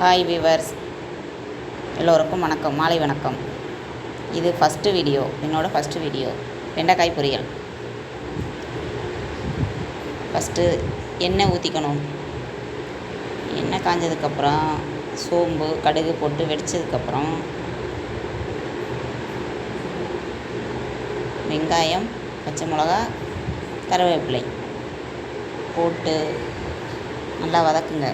Hi viewers எல்லோருக்கும் வணக்கம். மாலை வணக்கம். இது ஃபஸ்ட்டு வீடியோ என்னோடய ஃபஸ்ட்டு வீடியோ வெண்டைக்காய் பொரியல். ஃபஸ்ட்டு எண்ணெய் ஊற்றிக்கணும் எண்ணெய் காஞ்சதுக்கப்புறம் சோம்பு கடுகு போட்டு வெடித்ததுக்கப்புறம் வெங்காயம் பச்சை மிளகா கருவேப்பிலை போட்டு நல்லா வதக்குங்க.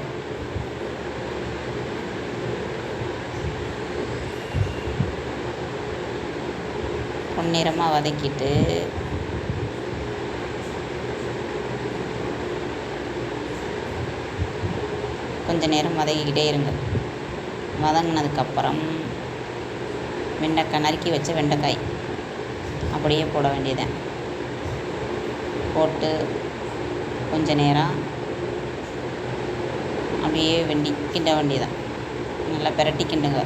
பொன்னிறமாக வதக்கிட்டு கொஞ்ச நேரம் வதக்கிக்கிட்டே இருங்க. வதங்கினதுக்கப்புறம் வெண்டைக்காய் நறுக்கி வச்ச வெண்டைக்காய் அப்படியே போட வேண்டியதுதான். போட்டு கொஞ்ச நேரம் அப்படியே வெண்டி கிண்ட வேண்டியதான் நல்லா பிரட்டி கிண்டுங்க.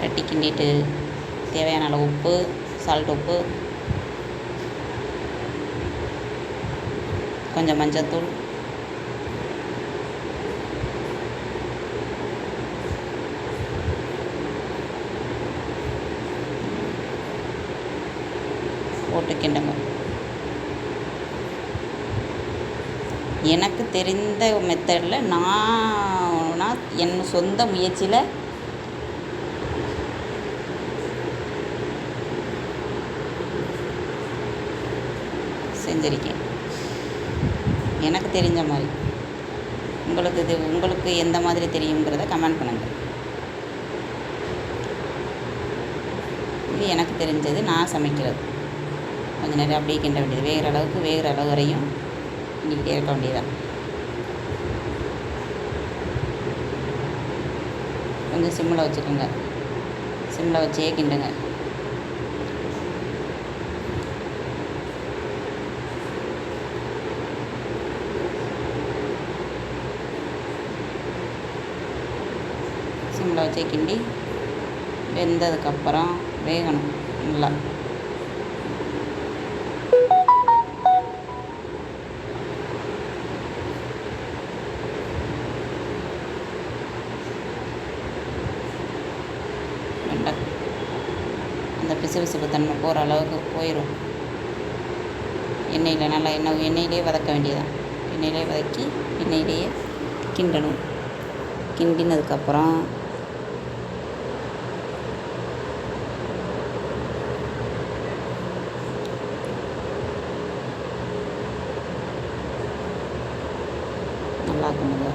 பிரட்டி கிண்டிட்டு தேவையான அளவு உப்பு சால்ட் உப்பு கொஞ்சம் மஞ்சத்தூள். போட்டு கிண்டுங்க எனக்கு தெரிந்த மெத்தடில் நான் நான் என் சொந்த முயற்சியில் செஞ்சுருக்கேன். எனக்கு தெரிஞ்ச மாதிரி. உங்களுக்கு இது உங்களுக்கு எந்த மாதிரி தெரியுங்கிறத கமெண்ட் பண்ணுங்கள் இது எனக்கு தெரிஞ்சது நான் சமைக்கிறது. கொஞ்ச நேரம் அப்படியே கிண்ட வேண்டியது. வேகிற அளவுக்கு வேகிற அளவு வரையும் கிண்டிக்கிட்டே இருக்க வேண்டியதான் கொஞ்சம் சிம்மில் வச்சுக்கோங்க. சிம்மில் வச்சே கிண்டுங்க. சிம்மில் வச்சே கிண்டி வெந்ததுக்கப்புறம் வேகணும் நல்லா. வெண்டை அந்த பிசுபிசுப்பு தன்மை போகிற அளவுக்கு போயிடும் எண்ணெயில் நல்லா எண்ணெய் எண்ணெயிலே வதக்க வேண்டியதான் எண்ணெயிலே வதக்கி எண்ணெயிலேயே கிண்டணும். கிண்டினதுக்கப்புறம் நல்லா பண்ணுங்க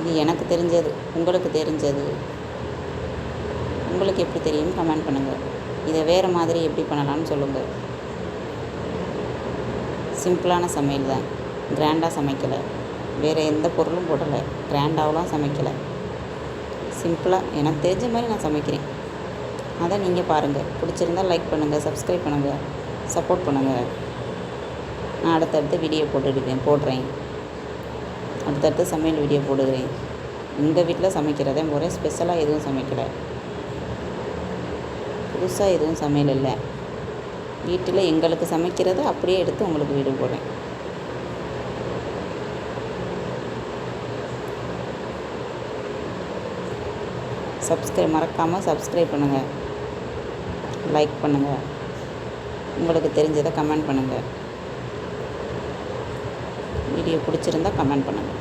இது எனக்கு தெரிஞ்சது உங்களுக்கு தெரிஞ்சது. உங்களுக்கு எப்படி தெரியும்னு கமெண்ட் பண்ணுங்கள் இதை வேறு மாதிரி எப்படி பண்ணலாம்னு சொல்லுங்கள் சிம்பிளான சமையல் தான். கிராண்டாக சமைக்கலை. வேறு எந்த பொருளும் போடலை. கிராண்டாவெலாம் சமைக்கலை. சிம்பிளாக எனக்கு தெரிஞ்ச மாதிரி நான் சமைக்கிறேன். அதை நீங்கள் பாருங்கள் பிடிச்சிருந்தா லைக் பண்ணுங்கள் சப்ஸ்கிரைப் பண்ணுங்கள் சப்போர்ட் பண்ணுங்கள் நான் அடுத்தடுத்து வீடியோ போட்டுடுவேன் போடுறேன். அடுத்தடுத்து சமையல் வீடியோ போடுகிறேன். எங்கள் வீட்டில் சமைக்கிறதே முறை ஸ்பெஷலாக எதுவும் சமைக்கலை. புதுசாக எதுவும் சமையல் இல்லை. வீட்டில் எங்களுக்கு சமைக்கிறத அப்படியே எடுத்து உங்களுக்கு வீடியோ போடுறேன். சப்ஸ்கிரைப் மறக்காமல் சப்ஸ்கிரைப் பண்ணுங்கள் லைக் பண்ணுங்கள் உங்களுக்கு தெரிஞ்சதை கமெண்ட் பண்ணுங்கள் வீடியோ பிடிச்சிருந்தா கமெண்ட் பண்ணுங்கள்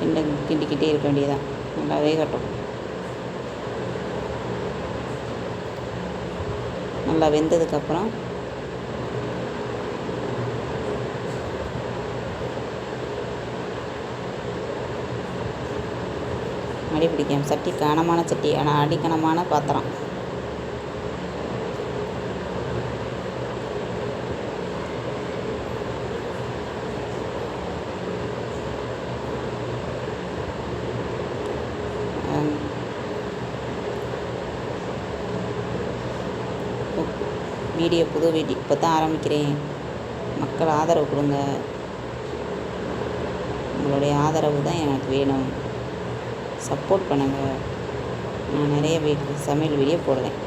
கிண்ட கிண்டிக்கிட்டே இருக்க வேண்டியதான் நல்லா வேகட்டும் நல்லா வெந்ததுக்கப்புறம் அடி பிடிக்கும் சட்டி கனமான சட்டி ஆனால் அடிக்கனமான பாத்திரம். வீடியோ புது வீடியோ இப்போ தான் ஆரம்பிக்கிறேன். மக்கள் ஆதரவு கொடுங்க. உங்களுடைய ஆதரவு தான் எனக்கு வேணும். சப்போர்ட் பண்ணுங்கள் நான் நிறைய வீட்டு சமையல் வீடியோ போடுறேன்.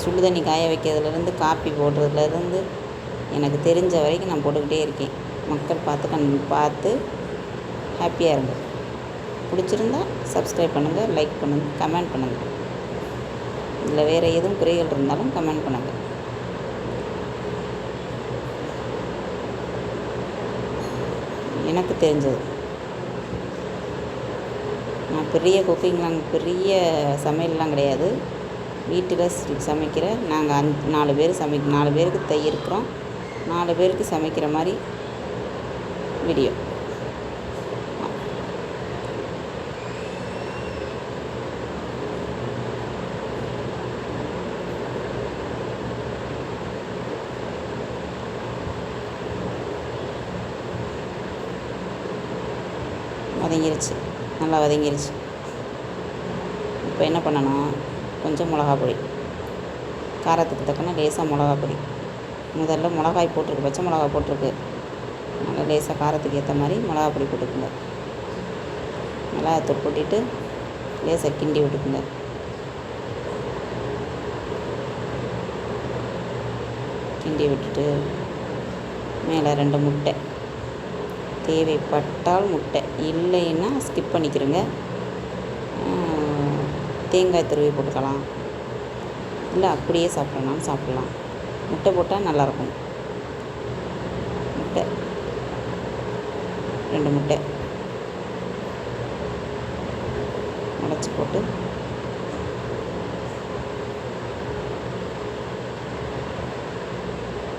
சுடு தண்ணி காய வைக்கிறதுலேருந்து காப்பி போடுறதுலேருந்து எனக்கு தெரிஞ்ச வரைக்கும் நான் போட்டுக்கிட்டே இருக்கேன். மக்கள் பார்த்து கண் பார்த்து ஹாப்பியாக இருந்தேன் பிடிச்சிருந்தா சப்ஸ்கிரைப் பண்ணுங்கள் லைக் பண்ணுங்கள் கமெண்ட் பண்ணுங்கள் இதில் வேறு எதுவும் குறைகள் இருந்தாலும் கமெண்ட் பண்ணுங்கள் எனக்கு தெரிஞ்சது. நான் பெரிய குக்கிங்லாம் பெரிய சமையல்லாம் கிடையாது. வீட்டில் சமைக்கிற நாங்கள் அந் நாலு பேர் சமை நாலு பேருக்கு தை இருக்கிறோம். நாலு பேருக்கு சமைக்கிற மாதிரி வீடியோ வதங்கிருச்சு. நல்லா வதங்கிருச்சு. இப்போ என்ன பண்ணணும் கொஞ்சம் மிளகா பொடி காரத்துக்கு தக்கன லேசாக மிளகா பொடி முதல்ல மிளகாய் போட்டிருக்கு பச்சை மிளகா போட்டிருக்கு. நல்லா லேசாக காரத்துக்கு ஏற்ற மாதிரி மிளகா பொடி போட்டுக்குங்க. மிளகாத்தூள் போட்டிட்டு லேசாக கிண்டி விட்டுக்குங்க. கிண்டி விட்டுட்டு மேலே ரெண்டு முட்டை. தேவைப்பட்டால் முட்டை. இல்லைன்னா ஸ்கிப் பண்ணிக்கிறோங்க. தேங்காய் துருவி போட்டுக்கலாம். இல்லை அப்படியே சாப்பிட்றனாலும் சாப்பிட்லாம். முட்டை போட்டால் நல்லாயிருக்கும். முட்டை. ரெண்டு முட்டை. உடச்சி போட்டு.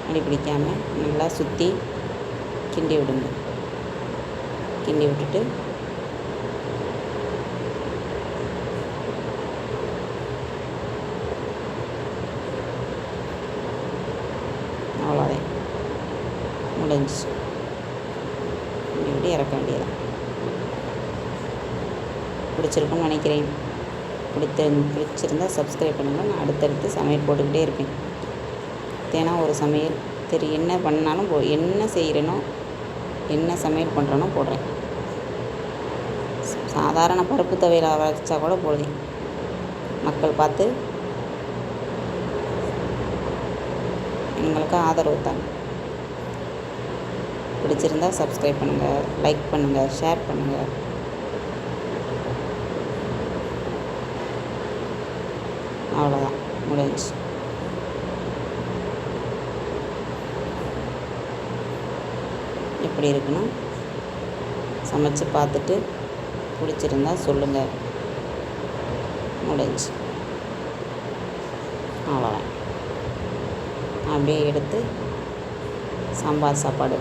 அடி பிடிக்காமல் நல்லா சுற்றி கிண்டி விடுங்க. கிண்டி விட்டுட்டு. அவ்வளோதான் முடிஞ்சிச்சு. கிண்டி விட்டு இறக்க வேண்டியதான் பிடிச்சிருக்குன்னு நினைக்கிறேன். பிடித்த பிடிச்சிருந்தா சப்ஸ்கிரைப் பண்ணுங்கள் நான் அடுத்தடுத்து சமையல் போட்டுக்கிட்டே இருப்பேன். தினம் ஒரு சமையல். தெரியும் என்ன பண்ணாலும் போ என்ன செய்கிறேனோ என்ன சமையல் பண்ணுறேனோ போடுறேன். சாதாரண பருப்பு துவையல் வச்சா கூட போதும். மக்கள் பார்த்து எங்களுக்கு ஆதரவு தாங்க பிடிச்சிருந்தா சப்ஸ்கிரைப் பண்ணுங்கள் லைக் பண்ணுங்கள் ஷேர் பண்ணுங்கள் அவ்வளோதான் முடிஞ்சு எப்படி இருக்குன்னு சமைச்சு பார்த்துட்டு பிடிச்சிருந்தா சொல்லுங்கள் முடிஞ்சு. அவ்வளோதான் அப்படியே எடுத்து சாம்பார் சாப்பாடு.